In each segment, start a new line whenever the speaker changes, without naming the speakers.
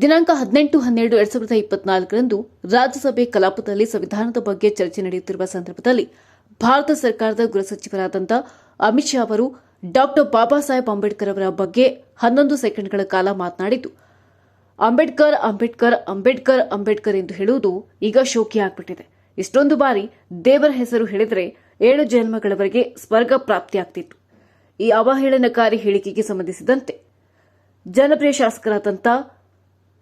ದಿನಾಂಕ ಹದಿನೆಂಟು, ಹನ್ನೆರಡು, ಎರಡ್ ಸಾವಿರದ ಇಪ್ಪತ್ನಾಲ್ಕರಂದು ರಾಜ್ಯಸಭೆ ಕಲಾಪದಲ್ಲಿ ಸಂವಿಧಾನದ ಬಗ್ಗೆ ಚರ್ಚೆ ನಡೆಯುತ್ತಿರುವ ಸಂದರ್ಭದಲ್ಲಿ ಭಾರತ ಸರ್ಕಾರದ ಗೃಹ ಸಚಿವರಾದಂಥ ಅಮಿತ್ ಶಾ ಅವರು ಡಾಕ್ಟರ್ ಬಾಬಾ ಸಾಹೇಬ್ ಅಂಬೇಡ್ಕರ್ ಅವರ ಬಗ್ಗೆ ಹನ್ನೊಂದು ಸೆಕೆಂಡ್ಗಳ ಕಾಲ ಮಾತನಾಡಿದ್ದು, ಅಂಬೇಡ್ಕರ್ ಅಂಬೇಡ್ಕರ್ ಅಂಬೇಡ್ಕರ್ ಅಂಬೇಡ್ಕರ್ ಎಂದು ಹೇಳುವುದು ಈಗ ಶೋಕಿ ಆಗ್ಬಿಟ್ಟಿದೆ. ಇಷ್ಟೊಂದು ಬಾರಿ ದೇವರ ಹೆಸರು ಹೇಳಿದರೆ ಏಳು ಜನ್ಮಗಳವರೆಗೆ ಸ್ವರ್ಗ ಪ್ರಾಪ್ತಿಯಾಗ್ತಿತ್ತು. ಈ ಅವಹೇಳನಕಾರಿ ಹೇಳಿಕೆಗೆ ಸಂಬಂಧಿಸಿದಂತೆ ಜನಪ್ರಿಯ ಶಾಸಕರಾದಂಥ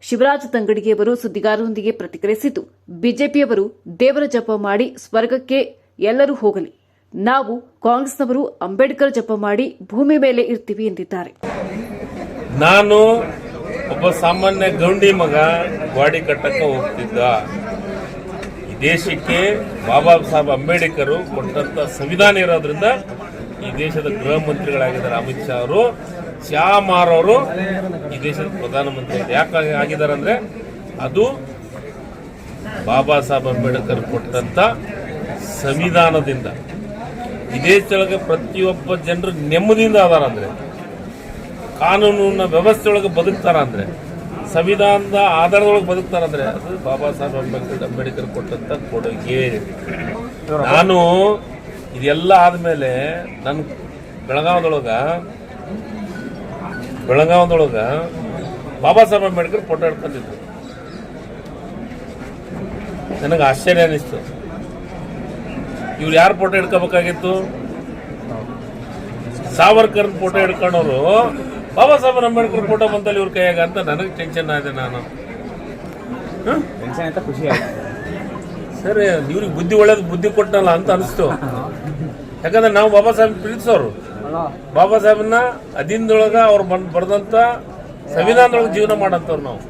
ಶಿವರಾಜ ತಂಗಡಿಗೆಯವರು ಸುದ್ದಿಗಾರರೊಂದಿಗೆ ಪ್ರತಿಕ್ರಿಯಿಸಿದ್ದು, ಬಿಜೆಪಿಯವರು ದೇವರ ಜಪ ಮಾಡಿ ಸ್ವರ್ಗಕ್ಕೆ ಎಲ್ಲರೂ ಹೋಗಲಿ. ನಾವು ಕಾಂಗ್ರೆಸ್ನವರು ಅಂಬೇಡ್ಕರ್ ಜಪ ಮಾಡಿ ಭೂಮಿ ಮೇಲೆ ಇರ್ತೀವಿ ಎಂದಿದ್ದಾರೆ.
ನಾನು ಒಬ್ಬ ಸಾಮಾನ್ಯ ಗೌಂಡಿ ಮಗ ಗಾಡಿ ಕಟ್ಟಕ್ಕೆ ಹೋಗ್ತಿದ್ದ. ಈ ದೇಶಕ್ಕೆ ಬಾಬಾ ಸಾಹೇಬ್ ಅಂಬೇಡ್ಕರ್ ಕೊಟ್ಟಂತ ಸಂವಿಧಾನ ಇರೋದ್ರಿಂದ ಈ ದೇಶದ ಗೃಹ ಮಂತ್ರಿಗಳಾಗಿದ್ದಾರೆ ಅಮಿತ್ ಶಾ ಅವರು. ಶ್ಯಾಮಾರ್ ಅವರು ಈ ದೇಶದ ಪ್ರಧಾನಮಂತ್ರಿ ಯಾಕೆ ಆಗಿದ್ದಾರೆ ಅಂದ್ರೆ ಅದು ಬಾಬಾ ಸಾಹೇಬ್ ಅಂಬೇಡ್ಕರ್ ಕೊಟ್ಟಂತ ಸಂವಿಧಾನದಿಂದ. ಇದೇ ಸ್ಥಳಕ್ಕೆ ಪ್ರತಿಯೊಬ್ಬ ಜನರು ನೆಮ್ಮದಿಯಿಂದ ಅದಾರ ಅಂದ್ರೆ ಕಾನೂನಿನ ವ್ಯವಸ್ಥೆ ಒಳಗೆ ಬದುಕ್ತಾರ ಸಂವಿಧಾನದ ಆಧಾರದೊಳಗೆ ಬದುಕ್ತಾರ ಅಂದ್ರೆ ಅದು ಬಾಬಾ ಸಾಹೇಬ್ ಅಂಬೇಡ್ಕರ್ ಅಂಬೇಡ್ಕರ್ ಕೊಟ್ಟಂತ ಕೊಡುಗೆ. ನಾನು ಇದೆಲ್ಲ ಆದ್ಮೇಲೆ ನನ್ನ ಬೆಳಗಾವದೊಳಗ ಬೆಳಗಾವದೊಳಗ ಬಾಬಾ ಸಾಹೇಬ್ ಅಂಬೇಡ್ಕರ್ ಫೋಟೋ ಹಿಡ್ಕೊಂಡಿದ್ರು. ನನಗೆ ಆಶ್ಚರ್ಯ ಅನಿಸ್ತು. ಇವ್ರು ಯಾರು ಫೋಟೋ ಹಿಡ್ಕೋಬೇಕಾಗಿತ್ತು? ಸಾವರ್ಕರ್ ಫೋಟೋ ಹಿಡ್ಕೊಂಡವರು ಬಾಬಾ ಸಾಹೇಬ್ ಅಂಬೇಡ್ಕರ್ ಫೋಟೋ ಬಂತಲ್ಲಿ ಇವ್ರ ಕೈಯಾಗ ಅಂತ ನನಗೆ ಟೆನ್ಷನ್ ಆಗಿದೆ ನಾನು.
ಖುಷಿ ಆಯ್ತು?
ಸರಿ ಇವ್ರಿಗೆ ಬುದ್ಧಿ ಒಳ್ಳೇದು ಬುದ್ಧಿ ಕೊಟ್ಟನಲ್ಲ ಅಂತ ಅನಿಸ್ತು. ಯಾಕಂದ್ರೆ ನಾವು ಬಾಬಾ ಸಾಹೇಬ್ ಪ್ರೀತಿಸೋರು. ಬಾಬಾ ಸಾಹೇಬನ್ನ ಅದಿಂದೊಳಗ ಅವ್ರು ಬಂದ್ ಬರ್ದಂತ ಸಂವಿಧಾನದೊಳಗೆ ಜೀವನ ಮಾಡಂತವ್ರು ನಾವು.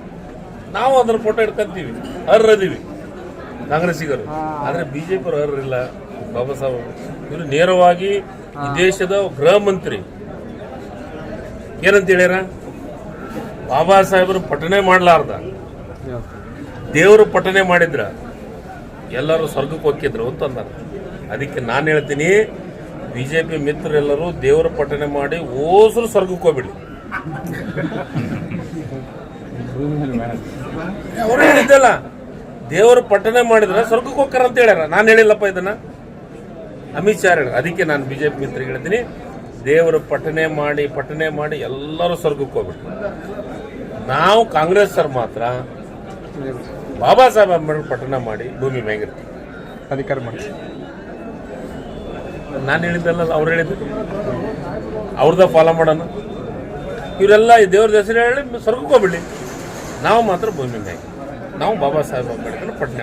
ನಾವು ಅದ್ರ ಫೋಟೋ ಇಟ್ಕೊಂತೀವಿ ಅರ್ರದೀವಿ ಕಾಂಗ್ರೆಸ್ಸಿಗರು. ಆದ್ರೆ ಬಿಜೆಪಿ ಅವರು ಅರ್ರಿಲ್ಲ ಬಾಬಾ ಸಾಹೇಬ್ ಇವರು ನೇರವಾಗಿ ಈ ದೇಶದ ಗೃಹ ಮಂತ್ರಿ. ಏನಂತ ಹೇಳ್ಯಾರ? ಬಾಬಾ ಸಾಹೇಬರು ಪಠನೆ ಮಾಡಲಾರ್ದ. ದೇವರು ಪಠನೆ ಮಾಡಿದ್ರ ಎಲ್ಲರೂ ಸ್ವರ್ಗಕ್ಕೆ ಹೋಗಿದ್ರು ಅಂತ ಅಂದಾರ ಅದಕ್ಕೆ ನಾನು ಹೇಳ್ತೀನಿ ಬಿಜೆಪಿ ಮಿತ್ರರೆಲ್ಲರೂ ದೇವರ ಪಠನೆ ಮಾಡಿ ಓಸರು ಸ್ವರ್ಗಕ್ಕೆ ಹೋಗ್ಬಿಡಿ ಅವರು ಹೇಳಿದ್ದಲ್ಲ, ದೇವರ ಪಠನೆ ಮಾಡಿದ್ರೆ ಸ್ವರ್ಗಕ್ಕೆ ಹೋಗ್ತಾರ ಅಂತ ಹೇಳ್ಯಾರ. ನಾನು ಹೇಳಿಲ್ಲಪ್ಪ ಇದನ್ನ. ಅಮಿತ್ ಶಾ ಹೇಳ ಅದಕ್ಕೆ ನಾನು ಬಿಜೆಪಿ ಮಿತ್ರರಿಗೆ ಹೇಳ್ತೀನಿ. ದೇವರು ಪಠನೆ ಮಾಡಿ ಪಠನೆ ಮಾಡಿ ಎಲ್ಲರೂ ಸ್ವರ್ಗಕ್ಕೆ ಹೋಗ್ಬಿಟ್ರು. ನಾವು ಕಾಂಗ್ರೆಸ್ ಸರ್ ಮಾತ್ರ ಬಾಬಾ ಸಾಹೇಬ್ ಅಂಬೇಡ್ಕರ್ ಪಠಣ ಮಾಡಿ ಭೂಮಿ ಮೇಗಿರ್ತೀವಿ
ಅಧಿಕಾರ ಮಾಡಿ
ನಾನು ಹೇಳಿದ್ದಲ್ಲ, ಅವ್ರು ಹೇಳಿದ್ದು. ಅವ್ರದ ಫಾಲೋ ಮಾಡೋಣ. ಇವರೆಲ್ಲ ದೇವ್ರದ ದೇವ್ರ ಹೆಸರು ಹೇಳಿ ಸ್ವರ್ಗಕ್ಕೆ ಹೋಗ್ಬಿಡಿ ನಾವು ಮಾತ್ರ ಭೂಮಿ ಮ್ಯಾಗೆ ನಾವು ಬಾಬಾ ಸಾಹೇಬ್ ಅಂಬೇಡ್ಕರ್ ಪಠನೆ